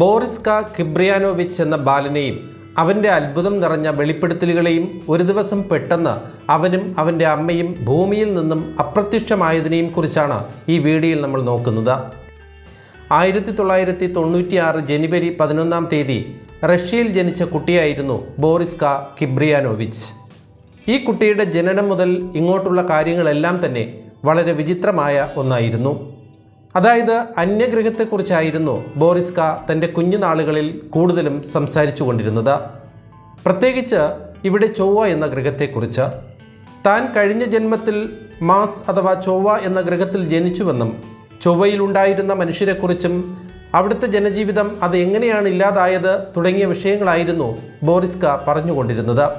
ബോറിസ്ക കിബ്രിയാനോവിച്ച് എന്ന ബാലനെയും അവന്റെ അത്ഭുതം നിറഞ്ഞ വെളിപ്പെടുത്തലുകളെയും ഒരു ദിവസം പെട്ടെന്ന് അവനും അവന്റെ അമ്മയും ഭൂമിയിൽ നിന്നും അപ്രത്യക്ഷമായതിനെയും കുറിച്ചാണ് ഈ വീഡിയോയിൽ നമ്മൾ നോക്കുന്നത്. ആയിരത്തി തൊള്ളായിരത്തി തൊണ്ണൂറ്റിയാറ് ജനുവരി പതിനൊന്നാം തീയതി റഷ്യയിൽ ജനിച്ച കുട്ടിയായിരുന്നു ബോറിസ്ക കിബ്രിയാനോവിച്ച്. ഈ കുട്ടിയുടെ ജനനം മുതൽ ഇങ്ങോട്ടുള്ള കാര്യങ്ങളെല്ലാം തന്നെ വളരെ വിചിത്രമായ ഒന്നായിരുന്നു. അതായത് അന്യഗ്രഹത്തെക്കുറിച്ചായിരുന്നു ബോറിസ്ക തന്റെ കുഞ്ഞുനാളുകളിൽ കൂടുതലും സംസാരിച്ചു കൊണ്ടിരുന്നത് പ്രത്യേകിച്ച് ഇവിടെ ചൊവ്വ എന്ന ഗ്രഹത്തെക്കുറിച്ച്. താൻ കഴിഞ്ഞ ജന്മത്തിൽ മാസ് അഥവാ ചൊവ്വ എന്ന ഗ്രഹത്തിൽ ജനിച്ചുവെന്നും ചൊവ്വയിലുണ്ടായിരുന്ന മനുഷ്യരെക്കുറിച്ചും അവിടുത്തെ ജനജീവിതം അത് എങ്ങനെയാണ് ഇല്ലാതായത് തുടങ്ങിയ വിഷയങ്ങളായിരുന്നു ബോറിസ്ക പറഞ്ഞുകൊണ്ടിരുന്നത്.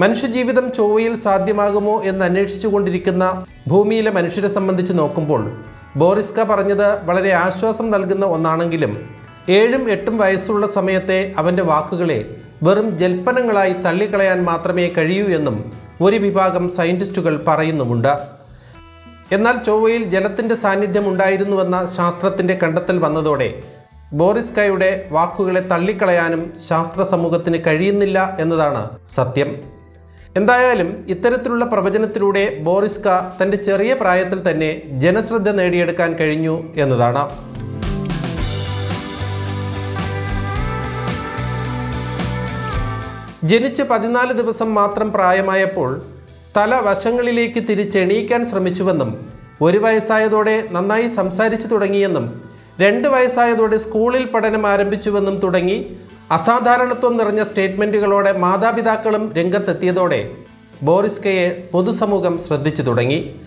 മനുഷ്യജീവിതം ചൊവ്വയിൽ സാധ്യമാകുമോ എന്ന് അന്വേഷിച്ചു കൊണ്ടിരിക്കുന്ന ഭൂമിയിലെ മനുഷ്യരെ സംബന്ധിച്ച് നോക്കുമ്പോൾ ബോറിസ്ക പറഞ്ഞത് വളരെ ആശ്വാസം നൽകുന്ന ഒന്നാണെങ്കിലും ഏഴും എട്ടും വയസ്സുള്ള സമയത്തെ അവന്റെ വാക്കുകളെ വെറും ജൽപ്പനങ്ങളായി തള്ളിക്കളയാൻ മാത്രമേ കഴിയൂ എന്നും ഒരു വിഭാഗം സയന്റിസ്റ്റുകൾ പറയുന്നുമുണ്ട്. എന്നാൽ ചൊവ്വയിൽ ജലത്തിന്റെ സാന്നിധ്യം ഉണ്ടായിരുന്നുവെന്ന ശാസ്ത്രത്തിന്റെ കണ്ടെത്തൽ വന്നതോടെ ബോറിസ്കയുടെ വാക്കുകളെ തള്ളിക്കളയാനും ശാസ്ത്ര സമൂഹത്തിന് കഴിയുന്നില്ല എന്നതാണ് സത്യം. എന്തായാലും ഇത്തരത്തിലുള്ള പ്രവചനത്തിലൂടെ ബോറിസ്ക തന്റെ ചെറിയ പ്രായത്തിൽ തന്നെ ജനശ്രദ്ധ നേടിയെടുക്കാൻ കഴിഞ്ഞു എന്നതാണ്. ജനിച്ച് പതിനാല് ദിവസം മാത്രം പ്രായമായപ്പോൾ തല വശങ്ങളിലേക്ക് തിരിച്ചെണീക്കാൻ ശ്രമിച്ചുവെന്നും ഒരു വയസ്സായതോടെ നന്നായി സംസാരിച്ചു തുടങ്ങിയെന്നും രണ്ട് വയസ്സായതോടെ സ്കൂളിൽ പഠനം ആരംഭിച്ചുവെന്നും തുടങ്ങി അസാധാരണത്വം നിറഞ്ഞ സ്റ്റേറ്റ്മെന്റുകളോടെ മാതാപിതാക്കളും രംഗത്തെത്തിയതോടെ ബോറിസ്കയെ പൊതുസമൂഹം ശ്രദ്ധിച്ചു തുടങ്ങി.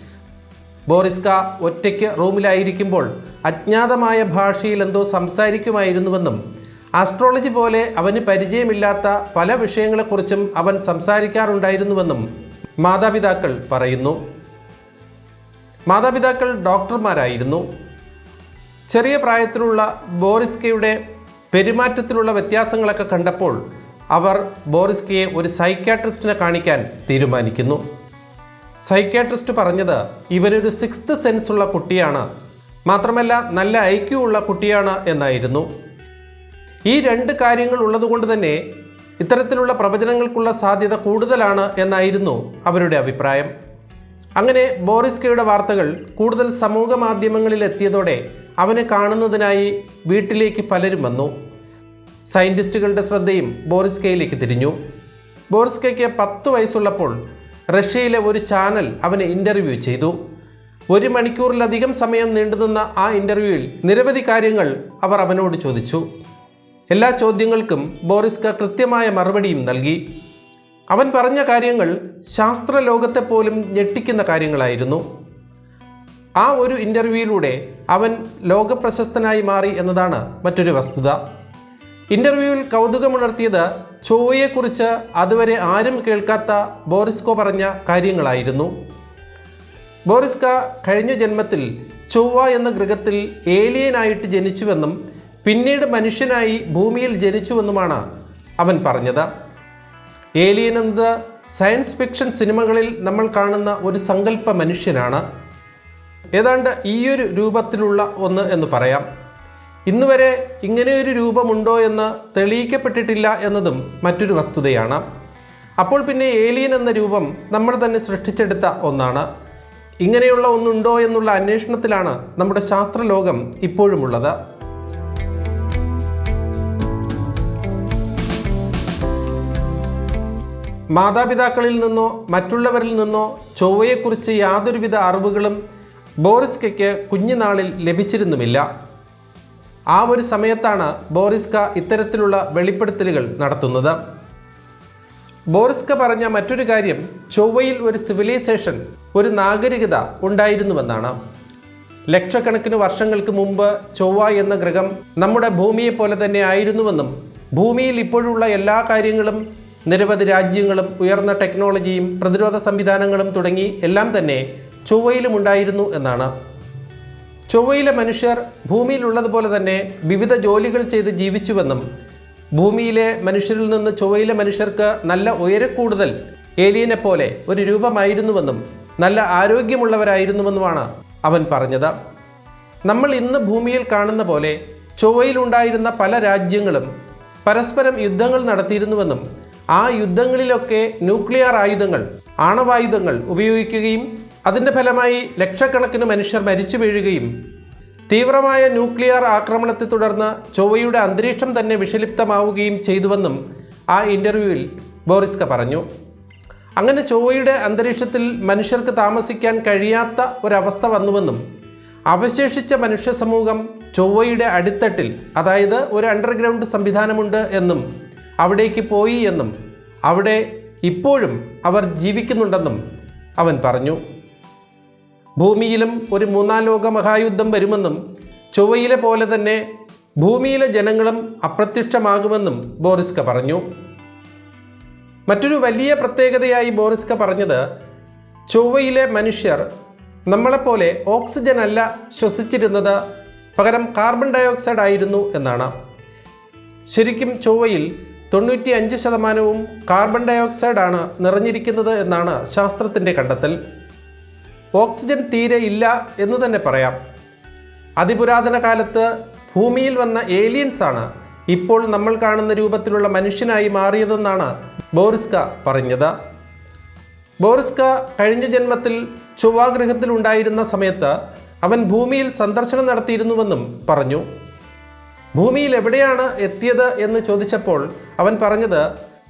ബോറിസ്ക ഒറ്റയ്ക്ക് റൂമിലായിരിക്കുമ്പോൾ അജ്ഞാതമായ ഭാഷയിൽ എന്തോ സംസാരിക്കുമായിരുന്നുവെന്നും ആസ്ട്രോളജി പോലെ അവന് പരിചയമില്ലാത്ത പല വിഷയങ്ങളെക്കുറിച്ചും അവൻ സംസാരിക്കാറുണ്ടായിരുന്നുവെന്നും മാതാപിതാക്കൾ പറയുന്നു. മാതാപിതാക്കൾ ഡോക്ടർമാരായിരുന്നു. ചെറിയ പ്രായത്തിലുള്ള ബോറിസ്കയുടെ പെരുമാറ്റത്തിലുള്ള വ്യത്യാസങ്ങളൊക്കെ കണ്ടപ്പോൾ അവർ ബോറിസ്കയെ ഒരു സൈക്യാട്രിസ്റ്റിനെ കാണിക്കാൻ തീരുമാനിക്കുന്നു. സൈക്യാട്രിസ്റ്റ് പറഞ്ഞത് ഇവനൊരു സിക്സ്ത് സെൻസ് ഉള്ള കുട്ടിയാണ്. മാത്രമല്ല നല്ല ഐക്യു ഉള്ള കുട്ടിയാണ് എന്നായിരുന്നു. ഈ രണ്ട് കാര്യങ്ങൾ ഉള്ളതുകൊണ്ട് തന്നെ ഇത്തരത്തിലുള്ള പ്രവചനങ്ങൾക്കുള്ള സാധ്യത കൂടുതലാണ് എന്നായിരുന്നു അവരുടെ അഭിപ്രായം. അങ്ങനെ ബോറിസ്കയുടെ വാർത്തകൾ കൂടുതൽ സമൂഹ മാധ്യമങ്ങളിൽ എത്തിയതോടെ അവനെ കാണുന്നതിനായി വീട്ടിലേക്ക് പലരും വന്നു. സയന്റിസ്റ്റുകളുടെ ശ്രദ്ധയും ബോറിസ്കയിലേക്ക് തിരിഞ്ഞു. ബോറിസ്കയ്ക്ക് പത്ത് വയസ്സുള്ളപ്പോൾ റഷ്യയിലെ ഒരു ചാനൽ അവനെ ഇന്റർവ്യൂ ചെയ്തു. ഒരു മണിക്കൂറിലധികം സമയം നീണ്ടുനിന്ന ആ ഇന്റർവ്യൂവിൽ നിരവധി കാര്യങ്ങൾ അവർ അവനോട് ചോദിച്ചു. എല്ലാ ചോദ്യങ്ങൾക്കും ബോറിസ്ക കൃത്യമായ മറുപടിയും നൽകി. അവൻ പറഞ്ഞ കാര്യങ്ങൾ ശാസ്ത്രലോകത്തെ പോലും ഞെട്ടിക്കുന്ന കാര്യങ്ങളായിരുന്നു. ആ ഒരു ഇന്റർവ്യൂയിലൂടെ അവൻ ലോകപ്രശസ്തനായി മാറി എന്നതാണ് മറ്റൊരു വസ്തുത. ഇന്റർവ്യൂവിൽ കൗതുകമുണർത്തിയത് ചൊവ്വയെക്കുറിച്ച് അതുവരെ ആരും കേൾക്കാത്ത ബോറിസ്കോ പറഞ്ഞ കാര്യങ്ങളായിരുന്നു. ബോറിസ്ക കഴിഞ്ഞ ജന്മത്തിൽ ചൊവ്വ എന്ന ഗൃഹത്തിൽ ഏലിയനായിട്ട് ജനിച്ചുവെന്നും പിന്നീട് മനുഷ്യനായി ഭൂമിയിൽ ജനിച്ചുവെന്നുമാണ് അവൻ പറഞ്ഞത്. ഏലിയൻ എന്നത് സയൻസ് ഫിക്ഷൻ സിനിമകളിൽ നമ്മൾ കാണുന്ന ഒരു സങ്കല്പ മനുഷ്യനാണ്. ഏതാണ്ട് ഈയൊരു രൂപത്തിലുള്ള ഒന്ന് എന്ന് പറയാം. ഇന്ന് വരെ ഇങ്ങനെയൊരു രൂപമുണ്ടോ എന്ന് തെളിയിക്കപ്പെട്ടിട്ടില്ല എന്നതും മറ്റൊരു വസ്തുതയാണ്. അപ്പോൾ പിന്നെ ഏലിയൻ എന്ന രൂപം നമ്മൾ തന്നെ സൃഷ്ടിച്ചെടുത്ത ഒന്നാണ്. ഇങ്ങനെയുള്ള ഒന്നുണ്ടോ എന്നുള്ള അന്വേഷണത്തിലാണ് നമ്മുടെ ശാസ്ത്രലോകം ഇപ്പോഴുമുള്ളത്. മാതാപിതാക്കളിൽ നിന്നോ മറ്റുള്ളവരിൽ നിന്നോ ചൊവ്വയെക്കുറിച്ച് യാതൊരുവിധ അറിവുകളും ബോറിസ്കയ്ക്ക് കുഞ്ഞുനാളിൽ ലഭിച്ചിരുന്നുമില്ല. ആ ഒരു സമയത്താണ് ബോറിസ്ക ഇത്തരത്തിലുള്ള വെളിപ്പെടുത്തലുകൾ നടത്തുന്നത്. ബോറിസ്ക പറഞ്ഞ മറ്റൊരു കാര്യം ചൊവ്വയിൽ ഒരു സിവിലൈസേഷൻ ഒരു നാഗരികത ഉണ്ടായിരുന്നുവെന്നാണ്. ലക്ഷക്കണക്കിന് വർഷങ്ങൾക്ക് മുമ്പ് ചൊവ്വ എന്ന ഗ്രഹം നമ്മുടെ ഭൂമിയെ പോലെ തന്നെ ആയിരുന്നുവെന്നും ഭൂമിയിൽ ഇപ്പോഴുള്ള എല്ലാ കാര്യങ്ങളും നിരവധി രാജ്യങ്ങളും ഉയർന്ന ടെക്നോളജിയും പ്രതിരോധ സംവിധാനങ്ങളും തുടങ്ങി എല്ലാം തന്നെ ചൊവ്വയിലും ഉണ്ടായിരുന്നു എന്നാണ്. ചൊവ്വയിലെ മനുഷ്യർ ഭൂമിയിലുള്ളതുപോലെ തന്നെ വിവിധ ജോലികൾ ചെയ്ത് ജീവിച്ചുവെന്നും ഭൂമിയിലെ മനുഷ്യരിൽ നിന്ന് ചൊവ്വയിലെ മനുഷ്യർക്ക് നല്ല ഉയരക്കൂടുതൽ ഏലിയനെ പോലെ ഒരു രൂപമായിരുന്നുവെന്നും നല്ല ആരോഗ്യമുള്ളവരായിരുന്നുവെന്നുമാണ് അവൻ പറഞ്ഞത്. നമ്മൾ ഇന്ന് ഭൂമിയിൽ കാണുന്ന പോലെ ചൊവ്വയിലുണ്ടായിരുന്ന പല രാജ്യങ്ങളും പരസ്പരം യുദ്ധങ്ങൾ നടത്തിയിരുന്നുവെന്നും ആ യുദ്ധങ്ങളിലൊക്കെ ന്യൂക്ലിയർ ആയുധങ്ങൾ ആണവായുധങ്ങൾ ഉപയോഗിക്കുകയും അതിന്റെ ഫലമായി ലക്ഷക്കണക്കിന് മനുഷ്യർ മരിച്ചു വീഴുകയും തീവ്രമായ ന്യൂക്ലിയർ ആക്രമണത്തെ തുടർന്ന് ചൊവ്വയുടെ അന്തരീക്ഷം തന്നെ വിഷലിപ്തമാവുകയും ചെയ്തുവെന്നും ആ ഇന്റർവ്യൂവിൽ ബോറിസ്ക പറഞ്ഞു. അങ്ങനെ ചൊവ്വയുടെ അന്തരീക്ഷത്തിൽ മനുഷ്യർക്ക് താമസിക്കാൻ കഴിയാത്ത ഒരവസ്ഥ വന്നുവെന്നും അവശേഷിച്ച മനുഷ്യ സമൂഹം ചൊവ്വയുടെ അടിത്തട്ടിൽ അതായത് ഒരു അണ്ടർഗ്രൗണ്ട് സംവിധാനമുണ്ട് എന്നും അവിടേക്ക് പോയി എന്നും അവിടെ ഇപ്പോഴും അവർ ജീവിക്കുന്നുണ്ടെന്നും അവൻ പറഞ്ഞു. ഭൂമിയിലും ഒരു മൂന്നാം ലോക മഹായുദ്ധം വരുമെന്നും ചൊവ്വയിലെ പോലെ തന്നെ ഭൂമിയിലെ ജനങ്ങളും അപ്രത്യക്ഷമാകുമെന്നും ബോറിസ്ക പറഞ്ഞു. മറ്റൊരു വലിയ പ്രത്യേകതയായി ബോറിസ്ക പറഞ്ഞത് ചൊവ്വയിലെ മനുഷ്യർ നമ്മളെപ്പോലെ ഓക്സിജൻ അല്ല ശ്വസിച്ചിരുന്നത് പകരം കാർബൺ ഡയോക്സൈഡ് ആയിരുന്നു എന്നാണ്. ശരിക്കും ചൊവ്വയിൽ തൊണ്ണൂറ്റി അഞ്ച് ശതമാനവും കാർബൺ ഡയോക്സൈഡാണ് നിറഞ്ഞിരിക്കുന്നത് എന്നാണ് ശാസ്ത്രത്തിന്റെ കണ്ടെത്തൽ. ഓക്സിജൻ തീരെ ഇല്ല എന്ന് തന്നെ പറയാം. അതിപുരാതന കാലത്ത് ഭൂമിയിൽ വന്ന ഏലിയൻസ് ആണ് ഇപ്പോൾ നമ്മൾ കാണുന്ന രൂപത്തിലുള്ള മനുഷ്യനായി മാറിയതെന്നാണ് ബോറിസ്ക പറഞ്ഞത്. ബോറിസ്ക കഴിഞ്ഞ ജന്മത്തിൽ ചൊവ്വാഗ്രഹത്തിൽ ഉണ്ടായിരുന്ന സമയത്ത് അവൻ ഭൂമിയിൽ സന്ദർശനം നടത്തിയിരുന്നുവെന്നും പറഞ്ഞു. ഭൂമിയിൽ എവിടെയാണ് എത്തിയത് എന്ന് ചോദിച്ചപ്പോൾ അവൻ പറഞ്ഞത്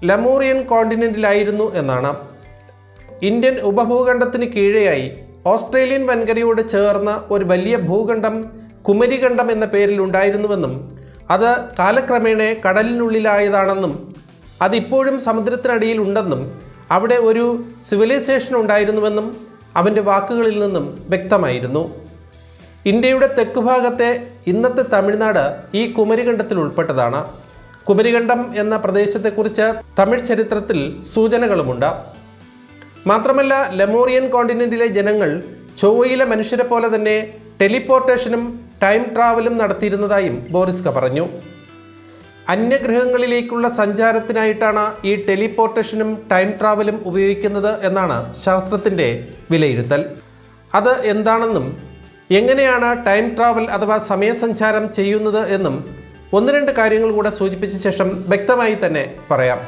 ലമൂറിയൻ കോണ്ടിനെന്റിലായിരുന്നു എന്നാണ്. ഇന്ത്യൻ ഉപഭൂഖണ്ഡത്തിന് കീഴെയായി ഓസ്ട്രേലിയൻ വൻകരയോട് ചേർന്ന ഒരു വലിയ ഭൂഖണ്ഡം കുമരിഖണ്ഡം എന്ന പേരിൽ ഉണ്ടായിരുന്നുവെന്നും അത് കാലക്രമേണ കടലിനുള്ളിലായതാണെന്നും അതിപ്പോഴും സമുദ്രത്തിനടിയിൽ ഉണ്ടെന്നും അവിടെ ഒരു സിവിലൈസേഷൻ ഉണ്ടായിരുന്നുവെന്നും അവന്റെ വാക്കുകളിൽ നിന്നും വ്യക്തമായിരുന്നു. ഇന്ത്യയുടെ തെക്കുഭാഗത്തെ ഇന്നത്തെ തമിഴ്നാട് ഈ കുമരിഖണ്ഡത്തിൽ ഉൾപ്പെട്ടതാണ്. കുമരിഖണ്ഡം എന്ന പ്രദേശത്തെക്കുറിച്ച് തമിഴ് ചരിത്രത്തിൽ സൂചനകളുമുണ്ട്. മാത്രമല്ല ലെമോറിയൻ കോണ്ടിനെന്റിലെ ജനങ്ങൾ ചൊവ്വയിലെ മനുഷ്യരെ പോലെ തന്നെ ടെലിപ്പോർട്ടേഷനും ടൈം ട്രാവലും നടത്തിയിരുന്നതായും ബോറിസ്ക പറഞ്ഞു. അന്യഗ്രഹങ്ങളിലേക്കുള്ള സഞ്ചാരത്തിനായിട്ടാണ് ഈ ടെലിപ്പോർട്ടേഷനും ടൈം ട്രാവലും ഉപയോഗിക്കുന്നത് എന്നാണ് ശാസ്ത്രത്തിന്റെ വിലയിരുത്തൽ. അത് എന്താണെന്നും എങ്ങനെയാണ് ടൈം ട്രാവൽ അഥവാ സമയസഞ്ചാരം ചെയ്യുന്നത് എന്നും ഒന്ന് രണ്ട് കാര്യങ്ങൾ കൂടെ സൂചിപ്പിച്ച ശേഷം വ്യക്തമായി തന്നെ പറയാം.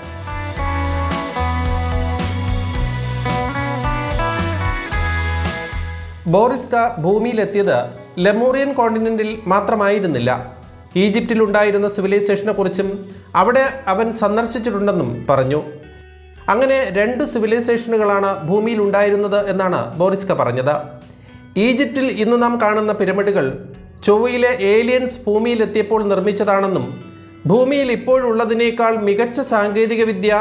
ബോറിസ്ക ഭൂമിയിലെത്തിയത് ലെമോറിയൻ കോണ്ടിനെന്റിൽ മാത്രമായിരുന്നില്ല. ഈജിപ്തിലുണ്ടായിരുന്ന സിവിലൈസേഷനെ കുറിച്ചും അവിടെ അവൻ സന്ദർശിച്ചിട്ടുണ്ടെന്നും പറഞ്ഞു. അങ്ങനെ രണ്ട് സിവിലൈസേഷനുകളാണ് ഭൂമിയിൽ ഉണ്ടായിരുന്നത് എന്നാണ് ബോറിസ്ക പറഞ്ഞത്. ഈജിപ്തിൽ ഇന്ന് നാം കാണുന്ന പിരമിഡുകൾ ചൊവ്വയിലെ ഏലിയൻസ് ഭൂമിയിലെത്തിയപ്പോൾ നിർമ്മിച്ചതാണെന്നും ഭൂമിയിൽ ഇപ്പോഴുള്ളതിനേക്കാൾ മികച്ച സാങ്കേതികവിദ്യ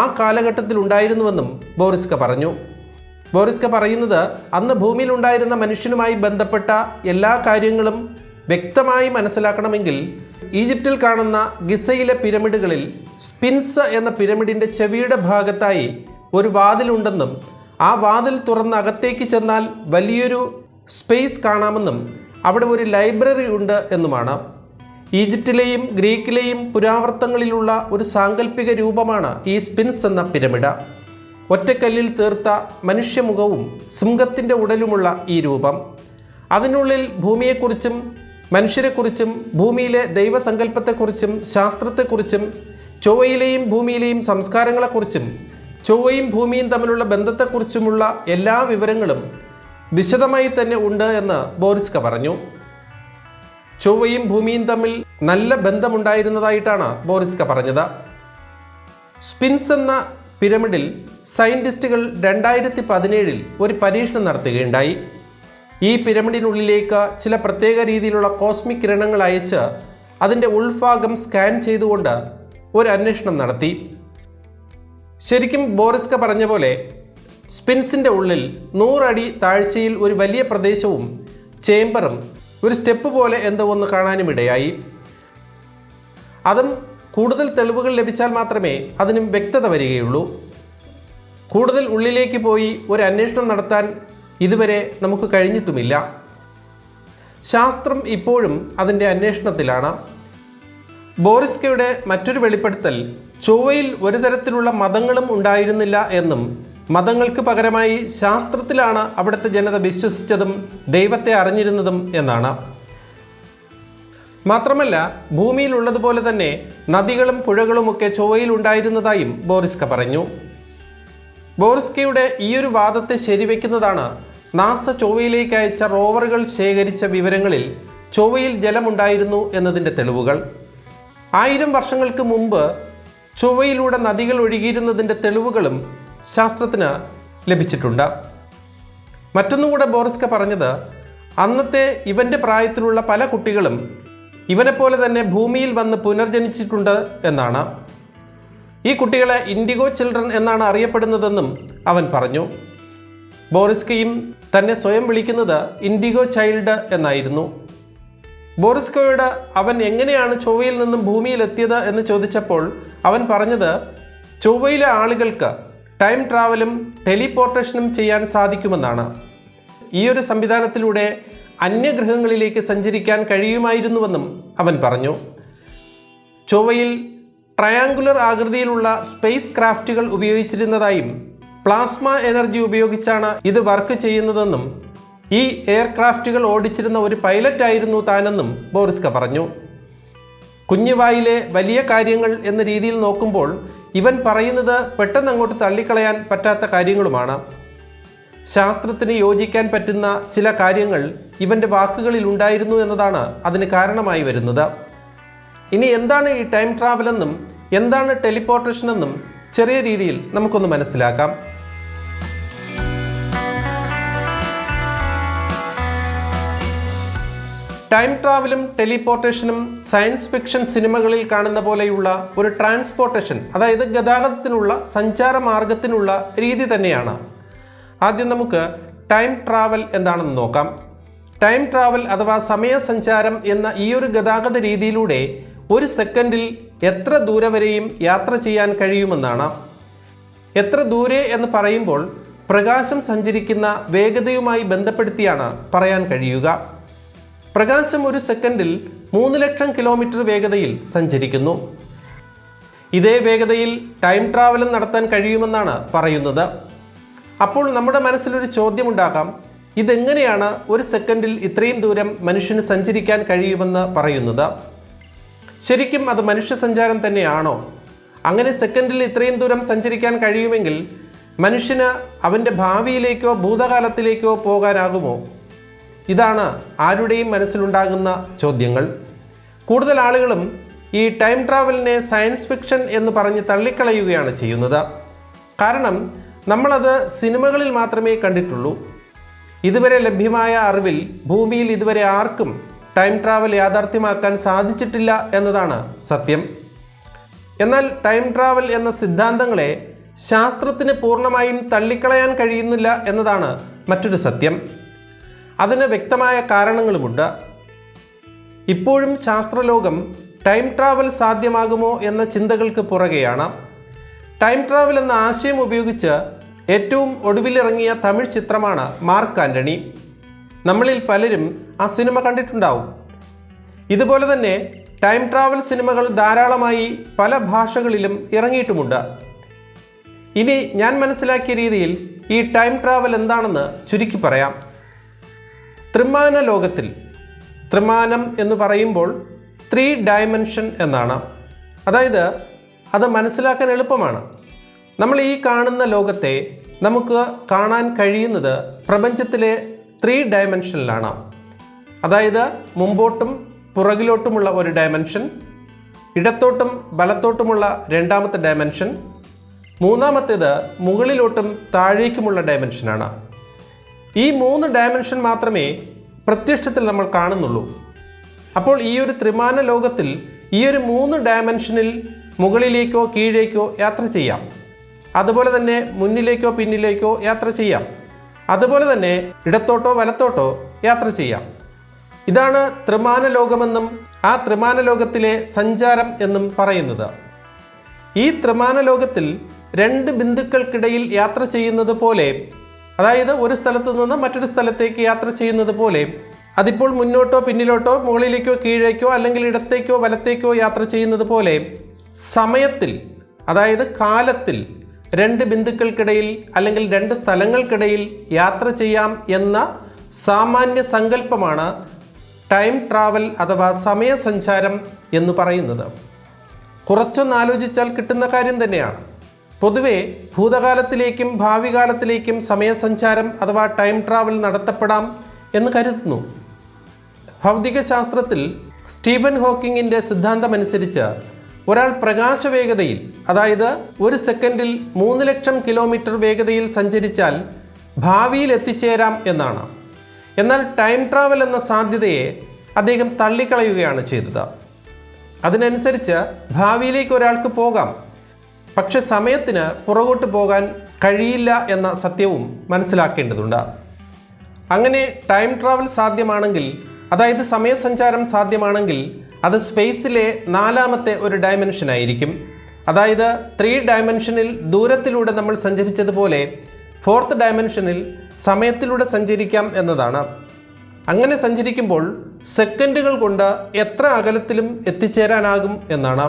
ആ കാലഘട്ടത്തിൽ ഉണ്ടായിരുന്നുവെന്നും ബോറിസ്ക പറഞ്ഞു. ബോറിസ്ക പറയുന്നത് അന്ന് ഭൂമിയിൽ ഉണ്ടായിരുന്ന മനുഷ്യനുമായി ബന്ധപ്പെട്ട എല്ലാ കാര്യങ്ങളും വ്യക്തമായി മനസ്സിലാക്കണമെങ്കിൽ ഈജിപ്തിൽ കാണുന്ന ഗിസയിലെ പിരമിഡുകളിൽ സ്പിൻസ് എന്ന പിരമിഡിന്റെ ചെവിയുടെ ഭാഗത്തായി ഒരു വാതിലുണ്ടെന്നും ആ വാതിൽ തുറന്ന് അകത്തേക്ക് ചെന്നാൽ വലിയൊരു സ്പേസ് കാണാമെന്നും അവിടെ ഒരു ലൈബ്രറി ഉണ്ട് എന്നുമാണ്. ഈജിപ്തിലെയും ഗ്രീക്കിലെയും പുരാവർത്തങ്ങളിലുള്ള ഒരു സാങ്കല്പിക രൂപമാണ് ഈ സ്പിൻസ് എന്ന പിരമിഡ്. ഒറ്റക്കല്ലിൽ തീർത്ത മനുഷ്യമുഖവും സിംഹത്തിന്റെ ഉടലുമുള്ള ഈ രൂപം. അതിനുള്ളിൽ ഭൂമിയെക്കുറിച്ചും മനുഷ്യരെക്കുറിച്ചും ഭൂമിയിലെ ദൈവസങ്കല്പത്തെക്കുറിച്ചും ശാസ്ത്രത്തെക്കുറിച്ചും ചൊവ്വയിലെയും ഭൂമിയിലെയും സംസ്കാരങ്ങളെക്കുറിച്ചും ചൊവ്വയും ഭൂമിയും തമ്മിലുള്ള ബന്ധത്തെക്കുറിച്ചുമുള്ള എല്ലാ വിവരങ്ങളും വിശദമായി തന്നെ ഉണ്ട് എന്ന് ബോറിസ്ക പറഞ്ഞു. ചൊവ്വയും ഭൂമിയും തമ്മിൽ നല്ല ബന്ധമുണ്ടായിരുന്നതായിട്ടാണ് ബോറിസ്ക പറഞ്ഞത്. സ്പിൻസ് എന്ന പിരമിഡിൽ സയന്റിസ്റ്റുകൾ രണ്ടായിരത്തി പതിനേഴിൽ ഒരു പരീക്ഷണം നടത്തുകയുണ്ടായി. ഈ പിരമിഡിനുള്ളിലേക്ക് ചില പ്രത്യേക രീതിയിലുള്ള കോസ്മിക് കിരണങ്ങൾ അയച്ച് അതിന്റെ ഉൾഭാഗം സ്കാൻ ചെയ്തുകൊണ്ട് ഒരു അന്വേഷണം നടത്തി. ശരിക്കും ബോറിസ്ക പറഞ്ഞ പോലെ സ്പിൻസിന്റെ ഉള്ളിൽ നൂറടി താഴ്ചയിൽ ഒരു വലിയ പ്രദേശവും ചേംബറും ഒരു സ്റ്റെപ്പ് പോലെ എന്തോ ഒന്ന് കാണാനും ഇടയായി അതും കൂടുതൽ തെളിവുകൾ ലഭിച്ചാൽ മാത്രമേ അതിനും വ്യക്തത വരികയുള്ളൂ. കൂടുതൽ ഉള്ളിലേക്ക് പോയി ഒരു അന്വേഷണം നടത്താൻ ഇതുവരെ നമുക്ക് കഴിഞ്ഞിട്ടുമില്ല. ശാസ്ത്രം ഇപ്പോഴും അതിന്റെ അന്വേഷണത്തിലാണ്. ബോറിസ്കയുടെ മറ്റൊരു വെളിപ്പെടുത്തൽ ചൊവ്വയിൽ ഒരു തരത്തിലുള്ള മതങ്ങളും ഉണ്ടായിരുന്നില്ല എന്നും മതങ്ങൾക്ക് പകരമായി ശാസ്ത്രത്തിലാണ് അവിടുത്തെ ജനത വിശ്വസിച്ചതും ദൈവത്തെ അറിഞ്ഞിരുന്നതും എന്നാണ്. മാത്രമല്ല ഭൂമിയിലുള്ളതുപോലെ തന്നെ നദികളും പുഴകളുമൊക്കെ ചൊവ്വയിൽ ഉണ്ടായിരുന്നതായും ബോറിസ്ക പറഞ്ഞു. ബോറിസ്കയുടെ ഈയൊരു വാദത്തെ ശരിവെക്കുന്നതാണ് നാസ ചൊവ്വയിലേക്ക് അയച്ച റോവറുകൾ ശേഖരിച്ച വിവരങ്ങളിൽ ചൊവ്വയിൽ ജലമുണ്ടായിരുന്നു എന്നതിന്റെ തെളിവുകൾ. ആയിരം വർഷങ്ങൾക്ക് മുമ്പ് ചൊവ്വയിലൂടെ നദികൾ ഒഴുകിയിരുന്നതിന്റെ തെളിവുകളും ശാസ്ത്രത്തിന് ലഭിച്ചിട്ടുണ്ട്. മറ്റൊന്നുകൂടെ ബോറിസ്ക പറഞ്ഞത് അന്നത്തെ ഇവന്റെ പ്രായത്തിലുള്ള പല കുട്ടികളും ഇവനെപ്പോലെ തന്നെ ഭൂമിയിൽ വന്ന് പുനർജനിച്ചിട്ടുണ്ട് എന്നാണ്. ഈ കുട്ടികളെ ഇൻഡിഗോ ചിൽഡ്രൻ എന്നാണ് അറിയപ്പെടുന്നതെന്നും അവൻ പറഞ്ഞു. ബോറിസ്കയും തന്നെ സ്വയം വിളിക്കുന്നത് ഇൻഡിഗോ ചൈൽഡ് എന്നായിരുന്നു. ബോറിസ്കോയോട് അവൻ എങ്ങനെയാണ് ചൊവ്വയിൽ നിന്നും ഭൂമിയിലെത്തിയത് എന്ന് ചോദിച്ചപ്പോൾ അവൻ പറഞ്ഞത് ചൊവ്വയിലെ ആളുകൾക്ക് ടൈം ട്രാവലും ടെലിപോർട്ടേഷനും ചെയ്യാൻ സാധിക്കുമെന്നാണ്. ഈ ഒരു സംവിധാനത്തിലൂടെ അന്യഗ്രഹങ്ങളിലേക്ക് സഞ്ചരിക്കാൻ കഴിയുമായിരുന്നുവെന്നും അവൻ പറഞ്ഞു. ചൊവ്വയിൽ ട്രയാങ്കുലർ ആകൃതിയിലുള്ള സ്പേസ് ക്രാഫ്റ്റുകൾ ഉപയോഗിച്ചിരുന്നതായും പ്ലാസ്മ എനർജി ഉപയോഗിച്ചാണ് ഇത് വർക്ക് ചെയ്യുന്നതെന്നും ഈ എയർക്രാഫ്റ്റുകൾ ഓടിച്ചിരുന്ന ഒരു പൈലറ്റ് ആയിരുന്നു താനെന്നും ബോറിസ്ക പറഞ്ഞു. കുഞ്ഞുവായിലെ വലിയ കാര്യങ്ങൾ എന്ന രീതിയിൽ നോക്കുമ്പോൾ ഇവൻ പറയുന്നത് പെട്ടെന്ന് അങ്ങോട്ട് തള്ളിക്കളയാൻ പറ്റാത്ത കാര്യങ്ങളുമാണ്. ശാസ്ത്രത്തിന് യോജിക്കാൻ പറ്റുന്ന ചില കാര്യങ്ങൾ ഇവന്റെ വാക്കുകളിൽ ഉണ്ടായിരുന്നു എന്നതാണ് അതിന് കാരണമായി വരുന്നത്. ഇനി എന്താണ് ഈ ടൈം ട്രാവൽ എന്നും എന്താണ് ടെലിപ്പോർട്ടേഷൻ എന്നും ചെറിയ രീതിയിൽ നമുക്കൊന്ന് മനസ്സിലാക്കാം. ടൈം ട്രാവലും ടെലിപ്പോർട്ടേഷനും സയൻസ് ഫിക്ഷൻ സിനിമകളിൽ കാണുന്ന പോലെയുള്ള ഒരു ട്രാൻസ്പോർട്ടേഷൻ അതായത് ഗതാഗതത്തിനുള്ള സഞ്ചാര മാർഗത്തിനുള്ള രീതി തന്നെയാണ്. ആദ്യം നമുക്ക് ടൈം ട്രാവൽ എന്താണെന്ന് നോക്കാം. ടൈം ട്രാവൽ അഥവാ സമയസഞ്ചാരം എന്ന ഈ ഒരു ഗതാഗത രീതിയിലൂടെ ഒരു സെക്കൻഡിൽ എത്ര ദൂരെ വരെയും യാത്ര ചെയ്യാൻ കഴിയുമെന്നാണ്. എത്ര ദൂരെ എന്ന് പറയുമ്പോൾ പ്രകാശം സഞ്ചരിക്കുന്ന വേഗതയുമായി ബന്ധപ്പെടുത്തിയാണ് പറയാൻ കഴിയുക. പ്രകാശം ഒരു സെക്കൻഡിൽ മൂന്ന് ലക്ഷം കിലോമീറ്റർ വേഗതയിൽ സഞ്ചരിക്കുന്നു. ഇതേ വേഗതയിൽ ടൈം ട്രാവലും നടത്താൻ കഴിയുമെന്നാണ് പറയുന്നത്. അപ്പോൾ നമ്മുടെ മനസ്സിലൊരു ചോദ്യമുണ്ടാകാം. ഇതെങ്ങനെയാണ് ഒരു സെക്കൻഡിൽ ഇത്രയും ദൂരം മനുഷ്യന് സഞ്ചരിക്കാൻ കഴിയുമെന്ന് പറയുന്നത്? ശരിക്കും അത് മനുഷ്യ സഞ്ചാരം തന്നെയാണോ? അങ്ങനെ സെക്കൻഡിൽ ഇത്രയും ദൂരം സഞ്ചരിക്കാൻ കഴിയുമെങ്കിൽ മനുഷ്യന് അവന്റെ ഭാവിയിലേക്കോ ഭൂതകാലത്തിലേക്കോ പോകാനാകുമോ? ഇതാണ് ആരുടെയും മനസ്സിലുണ്ടാകുന്ന ചോദ്യങ്ങൾ. കൂടുതൽ ആളുകളും ഈ ടൈം ട്രാവലിനെ സയൻസ് ഫിക്ഷൻ എന്ന് പറഞ്ഞ് തള്ളിക്കളയുകയാണ് ചെയ്യുന്നത്. കാരണം നമ്മളത് സിനിമകളിൽ മാത്രമേ കണ്ടിട്ടുള്ളൂ. ഇതുവരെ ലഭ്യമായ അറിവിൽ ഭൂമിയിൽ ഇതുവരെ ആർക്കും ടൈം ട്രാവൽ യാഥാർത്ഥ്യമാക്കാൻ സാധിച്ചിട്ടില്ല എന്നതാണ് സത്യം. എന്നാൽ ടൈം ട്രാവൽ എന്ന സിദ്ധാന്തങ്ങളെ ശാസ്ത്രത്തിന് പൂർണമായും തള്ളിക്കളയാൻ കഴിയുന്നില്ല എന്നതാണ് മറ്റൊരു സത്യം. അതിന് വ്യക്തമായ കാരണങ്ങളുമുണ്ട്. ഇപ്പോഴും ശാസ്ത്രലോകം ടൈം ട്രാവൽ സാധ്യമാകുമോ എന്ന ചിന്തകൾക്ക് പുറകെയാണ്. ടൈം ട്രാവൽ എന്ന ആശയം ഉപയോഗിച്ച് ഏറ്റവും ഒടുവിലിറങ്ങിയ തമിഴ് ചിത്രമാണ് മാർക്ക് ആന്റണി നമ്മളിൽ പലരും ആ സിനിമ കണ്ടിട്ടുണ്ടാവും. ഇതുപോലെ തന്നെ ടൈം ട്രാവൽ സിനിമകൾ ധാരാളമായി പല ഭാഷകളിലും ഇറങ്ങിയിട്ടുമുണ്ട്. ഇനി ഞാൻ മനസ്സിലാക്കിയ രീതിയിൽ ഈ ടൈം ട്രാവൽ എന്താണെന്ന് ചുരുക്കി പറയാം. ത്രിമാന ലോകത്തിൽ ത്രിമാനം എന്ന് പറയുമ്പോൾ ത്രീ ഡയമെൻഷൻ എന്നാണ്. അതായത് അത് മനസ്സിലാക്കാൻ എളുപ്പമാണ്. നമ്മൾ ഈ കാണുന്ന ലോകത്തെ നമുക്ക് കാണാൻ കഴിയുന്നത് പ്രപഞ്ചത്തിലെ ത്രീ ഡയമെൻഷനിലാണ് അതായത് മുമ്പോട്ടും പുറകിലോട്ടുമുള്ള ഒരു ഡയമെൻഷൻ ഇടത്തോട്ടും വലത്തോട്ടുമുള്ള രണ്ടാമത്തെ ഡയമെൻഷൻ മൂന്നാമത്തേത് മുകളിലോട്ടും താഴേക്കുമുള്ള ഡയമെൻഷനാണ് ഈ മൂന്ന് ഡയമെൻഷൻ മാത്രമേ പ്രത്യക്ഷത്തിൽ നമ്മൾ കാണുന്നുള്ളൂ. അപ്പോൾ ഈ ഒരു ത്രിമാന ലോകത്തിൽ ഈ ഒരു മൂന്ന് ഡയമെൻഷനിൽ മുകളിലേക്കോ കീഴേക്കോ യാത്ര ചെയ്യാം. അതുപോലെ തന്നെ മുന്നിലേക്കോ പിന്നിലേക്കോ യാത്ര ചെയ്യാം. അതുപോലെ തന്നെ ഇടത്തോട്ടോ വലത്തോട്ടോ യാത്ര ചെയ്യാം. ഇതാണ് ത്രിമാന ലോകമെന്നും ആ ത്രിമാന ലോകത്തിലെ സഞ്ചാരം എന്നും പറയുന്നത്. ഈ ത്രിമാന ലോകത്തിൽ രണ്ട് ബിന്ദുക്കൾക്കിടയിൽ യാത്ര ചെയ്യുന്നത് പോലെ അതായത് ഒരു സ്ഥലത്ത് നിന്ന് മറ്റൊരു സ്ഥലത്തേക്ക് യാത്ര ചെയ്യുന്നത് പോലെ അതിപ്പോൾ മുന്നോട്ടോ പിന്നിലോട്ടോ മുകളിലേക്കോ കീഴേക്കോ അല്ലെങ്കിൽ ഇടത്തേക്കോ വലത്തേക്കോ യാത്ര ചെയ്യുന്നത് പോലെ സമയത്തിൽ അതായത് കാലത്തിൽ രണ്ട് ബിന്ദുക്കൾക്കിടയിൽ അല്ലെങ്കിൽ രണ്ട് സ്ഥലങ്ങൾക്കിടയിൽ യാത്ര ചെയ്യാം എന്ന സാമാന്യ സങ്കല്പമാണ് ടൈം ട്രാവൽ അഥവാ സമയസഞ്ചാരം എന്ന് പറയുന്നത്. കുറച്ചൊന്ന് ആലോചിച്ചാൽ കിട്ടുന്ന കാര്യം തന്നെയാണ്. പൊതുവെ ഭൂതകാലത്തിലേക്കും ഭാവി കാലത്തിലേക്കും സമയസഞ്ചാരം അഥവാ ടൈം ട്രാവൽ നടത്തപ്പെടാം എന്ന് കരുതുന്നു. ഭൗതികശാസ്ത്രത്തിൽ സ്റ്റീഫൻ ഹോക്കിങ്ങിന്റെ സിദ്ധാന്തമനുസരിച്ച് ഒരാൾ പ്രകാശവേഗതയിൽ അതായത് ഒരു സെക്കൻഡിൽ മൂന്ന് ലക്ഷം കിലോമീറ്റർ വേഗതയിൽ സഞ്ചരിച്ചാൽ ഭാവിയിൽ എത്തിച്ചേരാം എന്നാണ്. എന്നാൽ ടൈം ട്രാവൽ എന്ന സാധ്യതയെ അദ്ദേഹം തള്ളിക്കളയുകയാണ് ചെയ്തത്. അതിനനുസരിച്ച് ഭാവിയിലേക്ക് ഒരാൾക്ക് പോകാം. പക്ഷെ സമയത്തിന് പുറകോട്ട് പോകാൻ കഴിയില്ല എന്ന സത്യവും മനസ്സിലാക്കേണ്ടതുണ്ട്. അങ്ങനെ ടൈം ട്രാവൽ സാധ്യമാണെങ്കിൽ അതായത് സമയസഞ്ചാരം സാധ്യമാണെങ്കിൽ അത് സ്പേസിലെ നാലാമത്തെ ഒരു ഡയമെൻഷൻ ആയിരിക്കും. അതായത് ത്രീ ഡയമെൻഷനിൽ ദൂരത്തിലൂടെ നമ്മൾ സഞ്ചരിച്ചതുപോലെ ഫോർത്ത് ഡയമെൻഷനിൽ സമയത്തിലൂടെ സഞ്ചരിക്കാം എന്നതാണ്. അങ്ങനെ സഞ്ചരിക്കുമ്പോൾ സെക്കൻഡുകൾ കൊണ്ട് എത്ര അകലത്തിലും എത്തിച്ചേരാനാകും എന്നാണ്.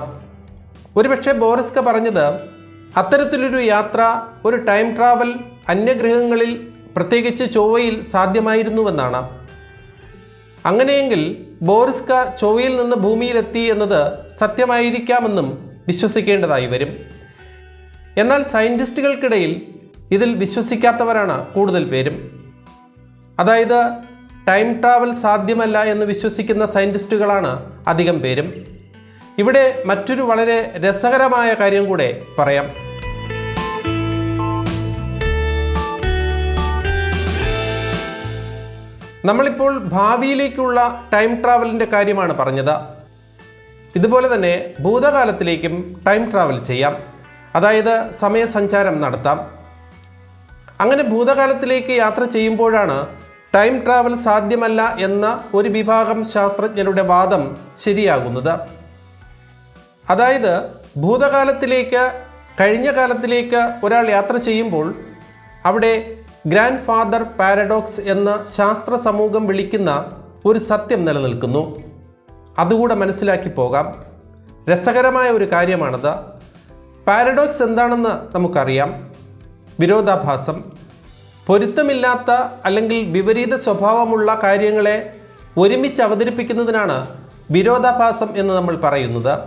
ഒരുപക്ഷെ ബോറിസ്ക പറഞ്ഞത് അത്തരത്തിലൊരു യാത്ര ഒരു ടൈം ട്രാവൽ അന്യഗ്രഹങ്ങളിൽ പ്രത്യേകിച്ച് ചൊവ്വയിൽ സാധ്യമായിരുന്നുവെന്നാണ്. അങ്ങനെയെങ്കിൽ ബോറിസ്ക ചൊവ്വയിൽ നിന്ന് ഭൂമിയിലെത്തി എന്നത് സത്യമായിരിക്കാമെന്നും വിശ്വസിക്കേണ്ടതായി വരും. എന്നാൽ സയന്റിസ്റ്റുകൾക്കിടയിൽ ഇതിൽ വിശ്വസിക്കാത്തവരാണ് കൂടുതൽ പേരും. അതായത് ടൈം ട്രാവൽ സാധ്യമല്ല എന്ന് വിശ്വസിക്കുന്ന സയന്റിസ്റ്റുകളാണ് അധികം പേരും. ഇവിടെ മറ്റൊരു വളരെ രസകരമായ കാര്യം കൂടെ പറയാം. നമ്മളിപ്പോൾ ഭാവിയിലേക്കുള്ള ടൈം ട്രാവലിന്റെ കാര്യമാണ് പറഞ്ഞത്. ഇതുപോലെ തന്നെ ഭൂതകാലത്തിലേക്കും ടൈം ട്രാവൽ ചെയ്യാം. അതായത് സമയസഞ്ചാരം നടത്താം. അങ്ങനെ ഭൂതകാലത്തിലേക്ക് യാത്ര ചെയ്യുമ്പോഴാണ് ടൈം ട്രാവൽ സാധ്യമല്ല എന്ന ഒരു വിഭാഗം ശാസ്ത്രജ്ഞരുടെ വാദം ശരിയാകുന്നത്. അതായത് ഭൂതകാലത്തിലേക്ക് കഴിഞ്ഞ കാലത്തിലേക്ക് ഒരാൾ യാത്ര ചെയ്യുമ്പോൾ അവിടെ ഗ്രാൻഡ് ഫാദർ പാരഡോക്സ് എന്ന ശാസ്ത്ര സമൂഹം വിളിക്കുന്ന ഒരു സത്യം നിലനിൽക്കുന്നു. അതുകൂടെ മനസ്സിലാക്കി പോകാം. രസകരമായ ഒരു കാര്യമാണത്. പാരഡോക്സ് എന്താണെന്ന് നമുക്കറിയാം. വിരോധാഭാസം പൊരുത്തമില്ലാത്ത അല്ലെങ്കിൽ വിപരീത സ്വഭാവമുള്ള കാര്യങ്ങളെ ഒരുമിച്ച് അവതരിപ്പിക്കുന്നതിനാണ് വിരോധാഭാസം എന്ന് നമ്മൾ പറയുന്നത്.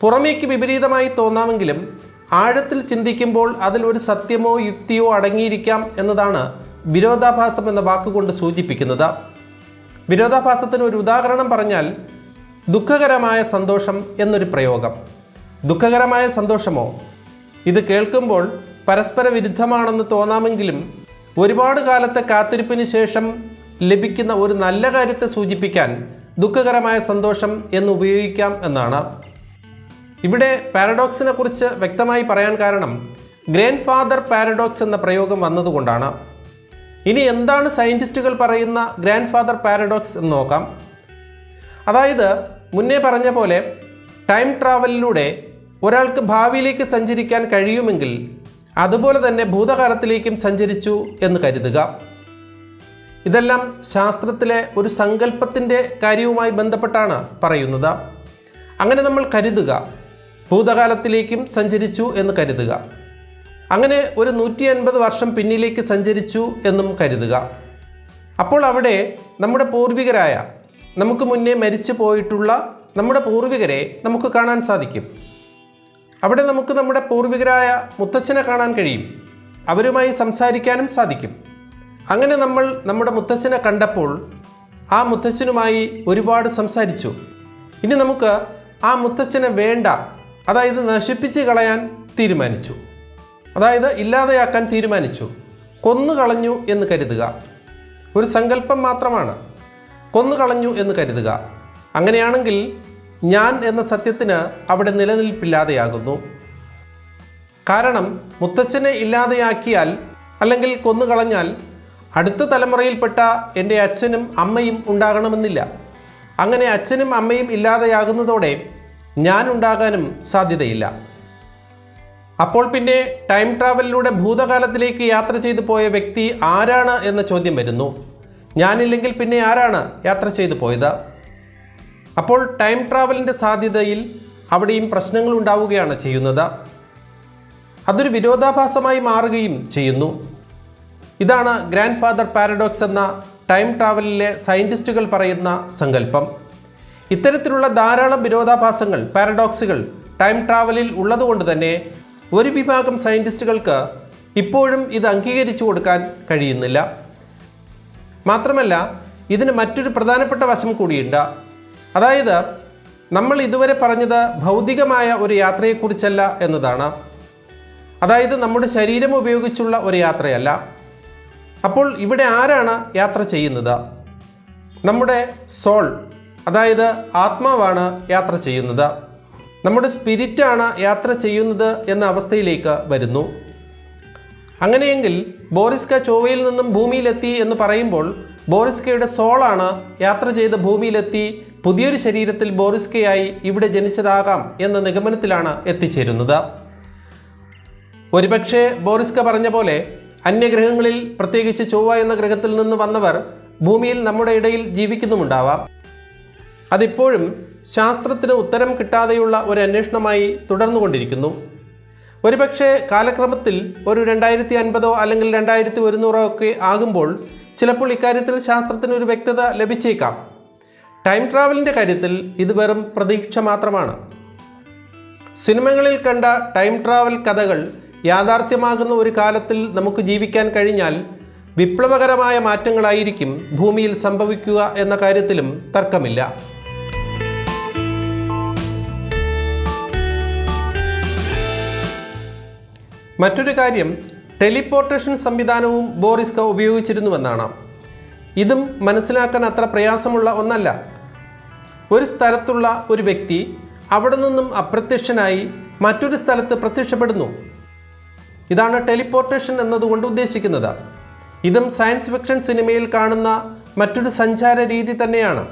പുറമേക്ക് വിപരീതമായി തോന്നാമെങ്കിലും ആഴത്തിൽ ചിന്തിക്കുമ്പോൾ അതിൽ ഒരു സത്യമോ യുക്തിയോ അടങ്ങിയിരിക്കാം എന്നതാണ് വിരോധാഭാസം എന്ന വാക്കുകൊണ്ട് സൂചിപ്പിക്കുന്നത്. വിരോധാഭാസത്തിന് ഒരു ഉദാഹരണം പറഞ്ഞാൽ ദുഃഖകരമായ സന്തോഷം എന്നൊരു പ്രയോഗം. ദുഃഖകരമായ സന്തോഷമോ? ഇത് കേൾക്കുമ്പോൾ പരസ്പര വിരുദ്ധമാണെന്ന് തോന്നാമെങ്കിലും ഒരുപാട് കാലത്തെ കാത്തിരിപ്പിന് ശേഷം ലഭിക്കുന്ന ഒരു നല്ല കാര്യത്തെ സൂചിപ്പിക്കാൻ ദുഃഖകരമായ സന്തോഷം എന്ന് ഉപയോഗിക്കാം എന്നാണ്. ഇവിടെ പാരഡോക്സിനെ കുറിച്ച് വ്യക്തമായി പറയാൻ കാരണം ഗ്രാൻഡ് ഫാദർ പാരഡോക്സ് എന്ന പ്രയോഗം വന്നതുകൊണ്ടാണ്. ഇനി എന്താണ് സയന്റിസ്റ്റുകൾ പറയുന്ന ഗ്രാൻഡ് ഫാദർ പാരഡോക്സ് എന്ന് നോക്കാം. അതായത് മുന്നേ പറഞ്ഞ പോലെ ടൈം ട്രാവലിലൂടെ ഒരാൾക്ക് ഭാവിയിലേക്ക് സഞ്ചരിക്കാൻ കഴിയുമെങ്കിൽ അതുപോലെ തന്നെ ഭൂതകാലത്തിലേക്കും സഞ്ചരിച്ചു എന്ന് കരുതുക. ഇതെല്ലാം ശാസ്ത്രത്തിലെ ഒരു സങ്കല്പത്തിന്റെ കാര്യവുമായി ബന്ധപ്പെട്ടാണ് പറയുന്നത്. അങ്ങനെ നമ്മൾ കരുതുക ഭൂതകാലത്തിലേക്കും സഞ്ചരിച്ചു എന്ന് കരുതുക. അങ്ങനെ ഒരു നൂറ്റി അൻപത് വർഷം പിന്നിലേക്ക് സഞ്ചരിച്ചു എന്നും കരുതുക. അപ്പോൾ അവിടെ നമ്മുടെ പൂർവികരായ നമുക്ക് മുന്നേ മരിച്ചു പോയിട്ടുള്ള നമ്മുടെ പൂർവികരെ നമുക്ക് കാണാൻ സാധിക്കും. അവിടെ നമുക്ക് നമ്മുടെ പൂർവികരായ മുത്തച്ഛനെ കാണാൻ കഴിയും. അവരുമായി സംസാരിക്കാനും സാധിക്കും. അങ്ങനെ നമ്മൾ നമ്മുടെ മുത്തച്ഛനെ കണ്ടപ്പോൾ ആ മുത്തച്ഛനുമായി ഒരുപാട് സംസാരിച്ചു. ഇനി നമുക്ക് ആ മുത്തച്ഛനെ വേണ്ട അതായത് നശിപ്പിച്ച് കളയാൻ തീരുമാനിച്ചു. അതായത് ഇല്ലാതെയാക്കാൻ തീരുമാനിച്ചു. കൊന്നു കളഞ്ഞു എന്ന് കരുതുക. ഒരു സങ്കല്പം മാത്രമാണ്. കൊന്നു കളഞ്ഞു എന്ന് കരുതുക. അങ്ങനെയാണെങ്കിൽ ഞാൻ എന്ന സത്യത്തിന് അവിടെ നിലനിൽപ്പില്ലാതെയാകുന്നു. കാരണം മുത്തച്ഛനെ ഇല്ലാതെയാക്കിയാൽ അല്ലെങ്കിൽ കൊന്നുകളഞ്ഞാൽ അടുത്ത തലമുറയിൽപ്പെട്ട എന്റെ അച്ഛനും അമ്മയും ഉണ്ടാകണമെന്നില്ല. അങ്ങനെ അച്ഛനും അമ്മയും ഇല്ലാതെയാകുന്നതോടെ ഞാൻ ഉണ്ടാകാനും സാധ്യതയില്ല. അപ്പോൾ പിന്നെ ടൈം ട്രാവലിലൂടെ ഭൂതകാലത്തിലേക്ക് യാത്ര ചെയ്തു പോയ വ്യക്തി ആരാണ് എന്ന ചോദ്യം വരുന്നു. ഞാനില്ലെങ്കിൽ പിന്നെ ആരാണ് യാത്ര ചെയ്തു പോയത്? അപ്പോൾ ടൈം ട്രാവലിന്റെ സാധ്യതയിൽ അവിടെയും പ്രശ്നങ്ങൾ ഉണ്ടാവുകയാണ് ചെയ്യുന്നത്. അതൊരു വിരോധാഭാസമായി മാറുകയും ചെയ്യുന്നു. ഇതാണ് ഗ്രാൻഡ് ഫാദർ പാരഡോക്സ് എന്ന ടൈം ട്രാവലിലെ സയന്റിസ്റ്റുകൾ പറയുന്ന സങ്കല്പം. ഇത്തരത്തിലുള്ള ധാരാളം വിരോധാഭാസങ്ങൾ പാരഡോക്സുകൾ ടൈം ട്രാവലിൽ ഉള്ളതുകൊണ്ട് തന്നെ ഒരു വിഭാഗം സയന്റിസ്റ്റുകൾക്ക് ഇപ്പോഴും ഇത് അംഗീകരിച്ചു കൊടുക്കാൻ കഴിയുന്നില്ല. മാത്രമല്ല ഇതിന് മറ്റൊരു പ്രധാനപ്പെട്ട വശം കൂടിയുണ്ട്. അതായത് നമ്മൾ ഇതുവരെ പറഞ്ഞത് ഭൗതികമായ ഒരു യാത്രയെക്കുറിച്ചല്ല എന്നതാണ്. അതായത് നമ്മുടെ ശരീരം ഉപയോഗിച്ചുള്ള ഒരു യാത്രയല്ല. അപ്പോൾ ഇവിടെ ആരാണ് യാത്ര ചെയ്യുന്നത്? നമ്മുടെ സോൾ അതായത് ആത്മാവാണ് യാത്ര ചെയ്യുന്നത്. നമ്മുടെ സ്പിരിറ്റാണ് യാത്ര ചെയ്യുന്നത് എന്ന അവസ്ഥയിലേക്ക് വരുന്നു. അങ്ങനെയെങ്കിൽ ബോറിസ്ക ചൊവ്വയിൽ നിന്നും ഭൂമിയിലെത്തി എന്ന് പറയുമ്പോൾ ബോറിസ്കയുടെ സോളാണ് യാത്ര ചെയ്ത് ഭൂമിയിലെത്തി പുതിയൊരു ശരീരത്തിൽ ബോറിസ്കയായി ഇവിടെ ജനിച്ചതാകാം എന്ന നിഗമനത്തിലാണ് എത്തിച്ചേരുന്നത്. ഒരുപക്ഷെ ബോറിസ്ക പറഞ്ഞ പോലെ അന്യഗ്രഹങ്ങളിൽ പ്രത്യേകിച്ച് ചൊവ്വ എന്ന ഗ്രഹത്തിൽ നിന്ന് വന്നവർ ഭൂമിയിൽ നമ്മുടെ ഇടയിൽ ജീവിക്കുന്നുമുണ്ടാവാം. അതിപ്പോഴും ശാസ്ത്രത്തിന് ഉത്തരം കിട്ടാതെയുള്ള ഒരു അന്വേഷണമായി തുടർന്നുകൊണ്ടിരിക്കുന്നു. ഒരുപക്ഷെ കാലക്രമത്തിൽ ഒരു രണ്ടായിരത്തി അൻപതോ അല്ലെങ്കിൽ രണ്ടായിരത്തി ഒരുന്നൂറോ ഒക്കെ ആകുമ്പോൾ ചിലപ്പോൾ ഇക്കാര്യത്തിൽ ശാസ്ത്രത്തിന് ഒരു വ്യക്തത ലഭിച്ചേക്കാം. ടൈം ട്രാവലിന്റെ കാര്യത്തിൽ ഇത് വെറും പ്രതീക്ഷ മാത്രമാണ്. സിനിമകളിൽ കണ്ട ടൈം ട്രാവൽ കഥകൾ യാഥാർത്ഥ്യമാകുന്ന ഒരു കാലത്തിൽ നമുക്ക് ജീവിക്കാൻ കഴിഞ്ഞാൽ വിപ്ലവകരമായ മാറ്റങ്ങളായിരിക്കും ഭൂമിയിൽ സംഭവിക്കുക എന്ന കാര്യത്തിലും തർക്കമില്ല. മറ്റൊരു കാര്യം ടെലിപ്പോർട്ടേഷൻ സംവിധാനവും ബോറിസ്ക ഉപയോഗിച്ചിരുന്നുവെന്നാണ്. ഇതും മനസ്സിലാക്കാൻ അത്ര പ്രയാസമുള്ള ഒന്നല്ല. ഒരു സ്ഥലത്തുള്ള ഒരു വ്യക്തി അവിടെ നിന്നും അപ്രത്യക്ഷനായി മറ്റൊരു സ്ഥലത്ത് പ്രത്യക്ഷപ്പെടുന്നു. ഇതാണ് ടെലിപ്പോർട്ടേഷൻ എന്നതുകൊണ്ട് ഉദ്ദേശിക്കുന്നത്. ഇതും സയൻസ് ഫിക്ഷൻ സിനിമയിൽ കാണുന്ന മറ്റൊരു സഞ്ചാര രീതി തന്നെയാണ്.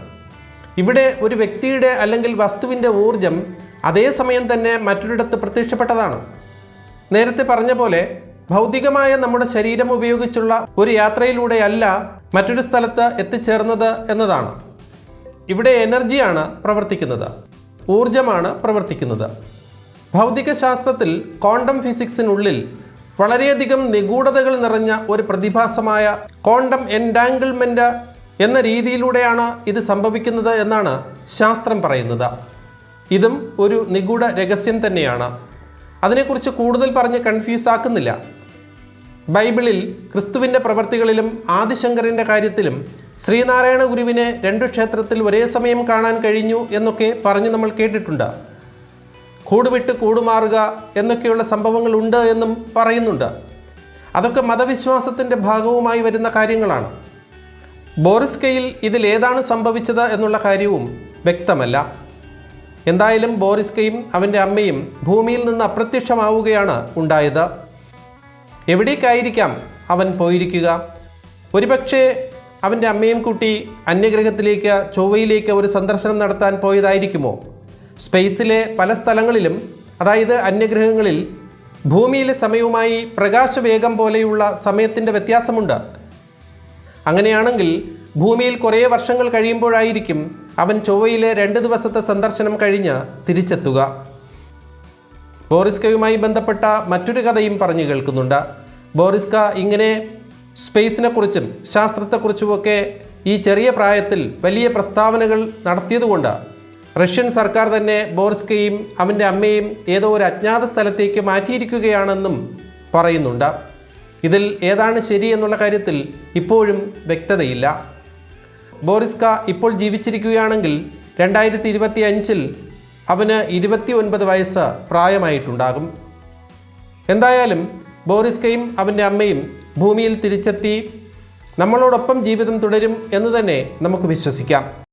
ഇവിടെ ഒരു വ്യക്തിയുടെ അല്ലെങ്കിൽ വസ്തുവിന്റെ ഊർജം അതേസമയം തന്നെ മറ്റൊരിടത്ത് പ്രത്യക്ഷപ്പെട്ടതാണ്. നേരത്തെ പറഞ്ഞ പോലെ ഭൗതികമായ നമ്മുടെ ശരീരം ഉപയോഗിച്ചുള്ള ഒരു യാത്രയിലൂടെയല്ല മറ്റൊരു സ്ഥലത്ത് എത്തിച്ചേർന്നത് എന്നതാണ്. ഇവിടെ എനർജിയാണ് പ്രവർത്തിക്കുന്നത്. ഊർജമാണ് പ്രവർത്തിക്കുന്നത്. ഭൗതിക ശാസ്ത്രത്തിൽ ക്വാണ്ടം ഫിസിക്സിനുള്ളിൽ വളരെയധികം നിഗൂഢതകൾ നിറഞ്ഞ ഒരു പ്രതിഭാസമായ ക്വാണ്ടം എൻഡാങ്കിൾമെന്റ് എന്ന രീതിയിലൂടെയാണ് ഇത് സംഭവിക്കുന്നത് എന്നാണ് ശാസ്ത്രം പറയുന്നത്. ഇതും ഒരു നിഗൂഢ രഹസ്യം തന്നെയാണ്. അതിനെക്കുറിച്ച് കൂടുതൽ പറഞ്ഞ് കൺഫ്യൂസ് ആക്കുന്നില്ല. ബൈബിളിൽ ക്രിസ്തുവിന്റെ പ്രവർത്തികളിലും ആദിശങ്കറിന്റെ കാര്യത്തിലും ശ്രീനാരായണ ഗുരുവിനെ രണ്ടു ക്ഷേത്രത്തിൽ ഒരേ സമയം കാണാൻ കഴിഞ്ഞു എന്നൊക്കെ പറഞ്ഞു നമ്മൾ കേട്ടിട്ടുണ്ട്. കൂടുവിട്ട് കൂടുമാറുക എന്നൊക്കെയുള്ള സംഭവങ്ങളുണ്ട് എന്നും പറയുന്നുണ്ട്. അതൊക്കെ മതവിശ്വാസത്തിന്റെ ഭാഗവുമായി വരുന്ന കാര്യങ്ങളാണ്. ബോറിസ്കയിൽ ഇതിലേതാണ് സംഭവിച്ചത് എന്നുള്ള കാര്യവും വ്യക്തമല്ല. എന്തായാലും ബോറിസ്കയും അവന്റെ അമ്മയും ഭൂമിയിൽ നിന്ന് അപ്രത്യക്ഷമാവുകയാണ് ഉണ്ടായത്. എവിടേക്കായിരിക്കാം അവൻ പോയിരിക്കുക? ഒരുപക്ഷെ അവന്റെ അമ്മയും കൂട്ടി അന്യഗ്രഹത്തിലേക്ക് ചൊവ്വയിലേക്ക് ഒരു സന്ദർശനം നടത്താൻ പോയതായിരിക്കുമോ? സ്പേസിലെ പല സ്ഥലങ്ങളിലും അതായത് അന്യഗ്രഹങ്ങളിൽ ഭൂമിയിലെ സമയവുമായി പ്രകാശവേഗം പോലെയുള്ള സമയത്തിന്റെ വ്യത്യാസമുണ്ട്. അങ്ങനെയാണെങ്കിൽ ഭൂമിയിൽ കുറേ വർഷങ്ങൾ കഴിയുമ്പോഴായിരിക്കും അവൻ ചൊവ്വയിലെ രണ്ട് ദിവസത്തെ സന്ദർശനം കഴിഞ്ഞ് തിരിച്ചെത്തുക. ബോറിസ്കയുമായി ബന്ധപ്പെട്ട മറ്റൊരു കഥയും പറഞ്ഞു കേൾക്കുന്നുണ്ട്. ബോറിസ്ക ഇങ്ങനെ സ്പേസിനെക്കുറിച്ചും ശാസ്ത്രത്തെക്കുറിച്ചുമൊക്കെ ഈ ചെറിയ പ്രായത്തിൽ വലിയ പ്രസ്താവനകൾ നടത്തിയതുകൊണ്ട് റഷ്യൻ സർക്കാർ തന്നെ ബോറിസ്കയും അവന്റെ അമ്മയും ഏതോ ഒരു അജ്ഞാത സ്ഥലത്തേക്ക് മാറ്റിയിരിക്കുകയാണെന്നും പറയുന്നുണ്ട്. ഇതിൽ ഏതാണ് ശരി എന്നുള്ള കാര്യത്തിൽ ഇപ്പോഴും വ്യക്തതയില്ല. ബോറിസ്ക ഇപ്പോൾ ജീവിച്ചിരിക്കുകയാണെങ്കിൽ രണ്ടായിരത്തി ഇരുപത്തി അഞ്ചിൽ അവന് ഇരുപത്തി ഒൻപത് വയസ്സ് പ്രായമായിട്ടുണ്ടാകും. എന്തായാലും ബോറിസ്കയും അവന്റെ അമ്മയും ഭൂമിയിൽ തിരിച്ചെത്തി നമ്മളോടൊപ്പം ജീവിതം തുടരും എന്ന് തന്നെ നമുക്ക് വിശ്വസിക്കാം.